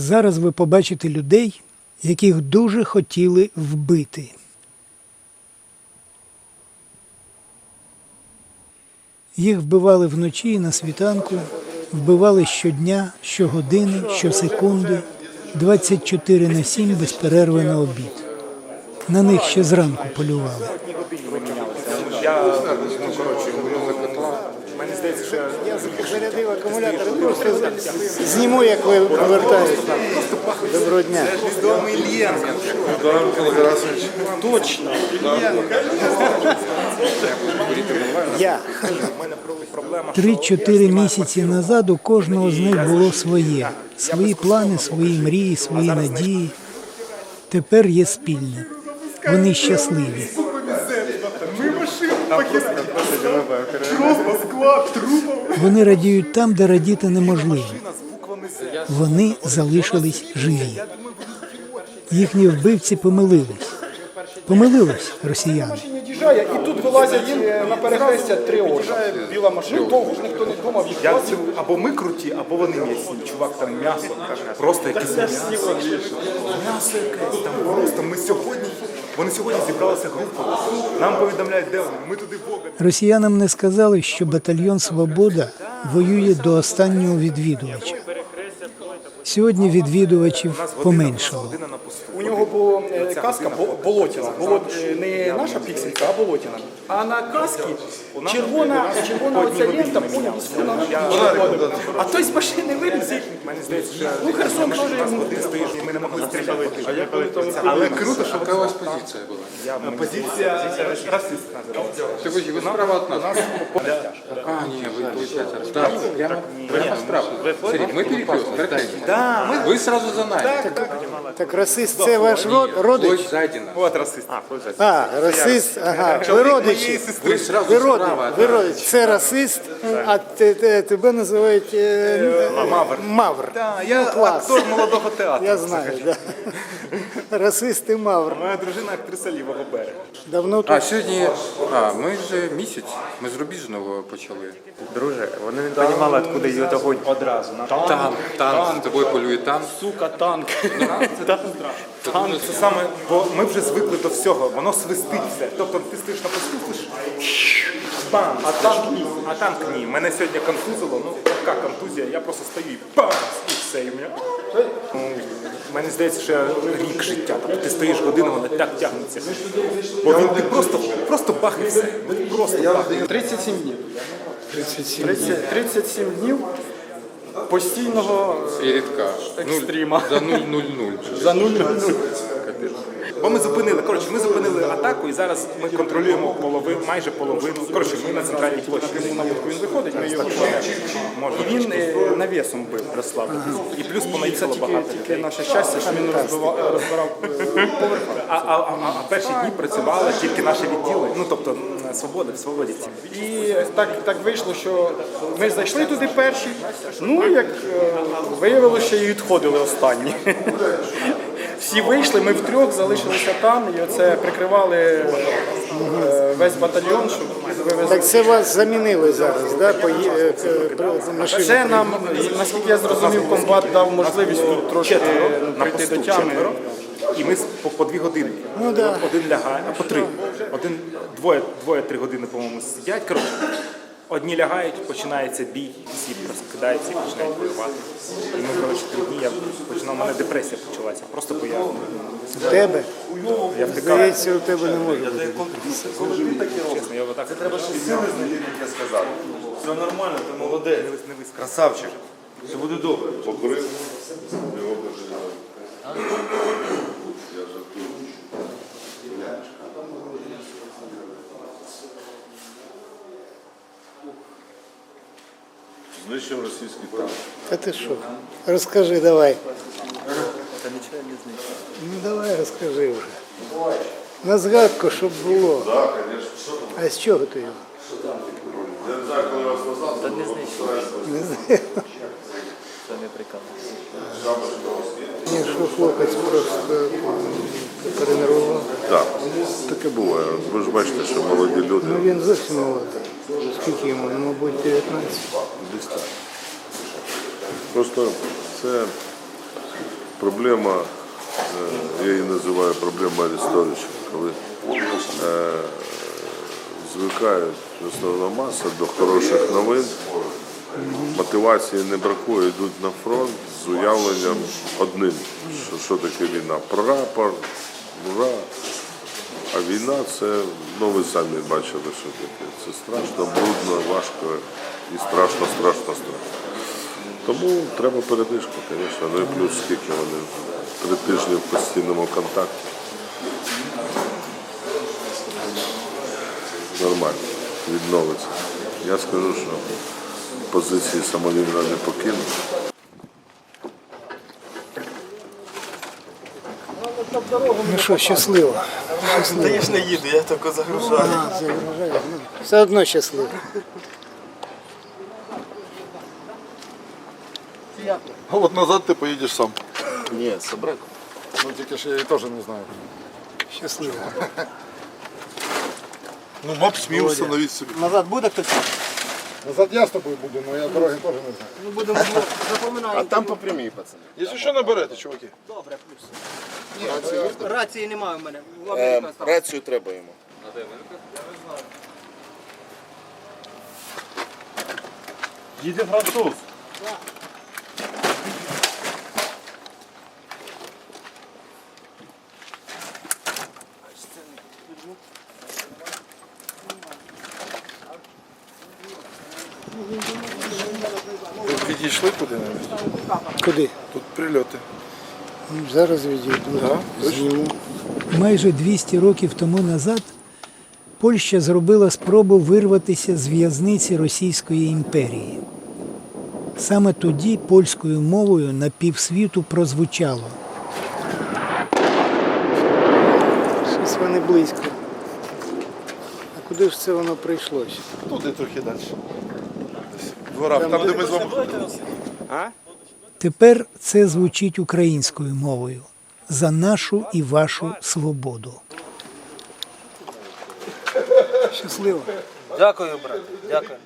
Зараз ви побачите людей, яких дуже хотіли вбити. Їх вбивали вночі і на світанку, вбивали щодня, щогодини, щосекунди, 24 на 7 без перерви на обід. На них ще зранку полювали. Здається, що я Я зарядив акумулятор, просто зніму, як ви повертаєтесь. Доброго дня. відомий Ільєнко. Точно. Я. У мене проблема. Три-чотири місяці назад у кожного з них було своє, свої плани, свої мрії, свої надії. Тепер є спільне. Вони щасливі. Вони радіють там, де радіти неможливо. Вони залишились живі. Їхні вбивці помилились. Помилились росіяни. І тут вилазять на перехрестя три орла. Біла машина. Ну, довго ж ніхто не думав, Я 20 цю, або ми круті, або вони м'ясні. Чувак, там м'ясо, просто якесь м'ясо. М'ясо якесь там просто. Ми сьогодні, вони сьогодні зібралися групою. Нам повідомляють, де вони. Ми туди Бога. Росіянам не сказали, що батальйон Свобода воює до останнього відвідувача. Сьогодні відвідувачів поменшало. Година на посту. У нього була е, каска бо- болотяна. Болот, е, не наша пікселька, а болотяна. А на каскі червона, червона оця лента, поняв, вона червона. А той з машини виліз. і- Мені здається, що Ну, Херсон теж нас йому. один стоїть, і ми не могли стріляти. Але круто, що Какая у вас позиция была? я позиція расист називається. Скажите, вы справа от нас? А, нет, вы получается. Да, прямо, прямо справа. Смотрите, мы перекресток. Да, ми Вы сразу за нами. Так расист це ваш род, родич? Площадь сзади от расист. А, расист, ага. Ви родичі. Вы сразу Ви родич, справа ви родич. Це расист, а те- те- тебе називають е, Мавр. Мавр. Да, я клас. актор молодого театру. Я знаю, да. Расист і Мавр. Моя дружина актриса лівого берега. Давно тут А сьогодні, а, ми вже місяць, ми з Рубіжного почали. Друже, вони не розуміли, откуда її огонь. Одразу. Танк, танк, з тобою полює танк. Сука, танк. Танк це саме, бо ми вже звикли до всього, воно свистить все. Тобто ти стоїш на посту, слиш, бам, а танк ні. А танк ні. Мене сьогодні контузило, ну яка контузія, я просто стою і бам, і все. І мене... Ну, Мені здається, що я рік життя. Тобто ти стоїш годину, воно так тягнеться. Бо він ти просто, просто бах і все. От Просто бах. 37 днів. 30, 37 днів постійного Передка. Екстріма. За 0-0-0. за 0 Бо ми зупинили, коротше, ми зупинили атаку і зараз ми контролюємо половину, майже половину. Коротше, ми на центральній площі. на вудку він виходить, ми його Можна. Він е, навісом бив Бреслав. І плюс понаїхало багато. тільки наше щастя, що він розбивав, розбирав е. А, а, а, а перші дні працювало тільки наше відділення, ну тобто м, свобода, в свободі. І так, так вийшло, що ми зайшли туди перші. Ну, як е, виявилося, що і відходили останні. Всі вийшли, ми втрьох залишилися там, і оце прикривали е, весь батальйон, щоб вивезли. Так це вас замінили зараз, да? Пої... е, машину. Це нам, наскільки я зрозумів, комбат дав можливість тут трошки ну, На прийти посту до тями. четверо. І ми по, по дві години. Ну, да. Один лягає, а по три. Один, двоє, двоє-три години, по-моєму, сидять. Коротше, одні лягають, починається бій, всі розкидаються і починають воювати. І ми, коротше, три дні я починав, у мене депресія почалася. Просто бо я, В тебе? я втикав. Здається, у тебе не може бути. Чесно, я отак. Це треба сказати. Все нормально, ти молодець. Красавчик. Все буде добре. Покурив. Я жартую. Знищив російський танк. Та ти що? Розкажи давай. Та нічого не знаю. Ну давай розкажи вже. На згадку, щоб було. Так, звісно. Що там? А з чого ти його? Я не знаю, коли вас назад. Та не знайшов. Не знаю. Це не прикалується. Ні, що хлопець просто перенервував. Так, таке буває. Ви ж бачите, що молоді люди. Ну він зовсім молодий. Скільки йому? Ну, мабуть, 19. Десь так. Просто це проблема, е, я її називаю проблема Арестовича, коли е, звикають основна маса до хороших новин, мотивації не бракує, йдуть на фронт з уявленням одним, що, що таке війна. Прапор, ура. А війна це, ну ви самі бачили, що таке. Це страшно, брудно, важко і страшно, страшно, страшно. Тому треба передишку, звісно. Ну і плюс скільки вони три тижні в постійному контакті. Нормально, відновиться. Я скажу, що позиції самовільно не покинуть. Ну що, щасливо. Та я ж не їду, я тільки загружаю. Загружаю. Ну, все одно щасливо. А от назад ти поїдеш сам. Ні, собрак. Ну тільки ж я її теж не знаю. Щасливо. Ну, мап смів встановіть собі. Назад буде хтось? Назад я з тобою буду, але я дороги теж не знаю. Ну будемо запоминати. А там по прямій, пацани. Якщо що наберете, чуваки. Рації немає в мене. В осталось. Рацію треба йому. Їде француз. Ви відійшли куди-небудь? Куди? Тут прильоти. Зараз відійду. Зніму. Майже 200 років тому назад Польща зробила спробу вирватися з в'язниці Російської імперії. Саме тоді польською мовою на півсвіту прозвучало Щось вони близько. А куди ж це воно прийшлося? Туди трохи далі. Дворах, там, де ми з вами ходили. Тепер це звучить українською мовою за нашу і вашу свободу. Щасливо. Дякую, брат. Дякую.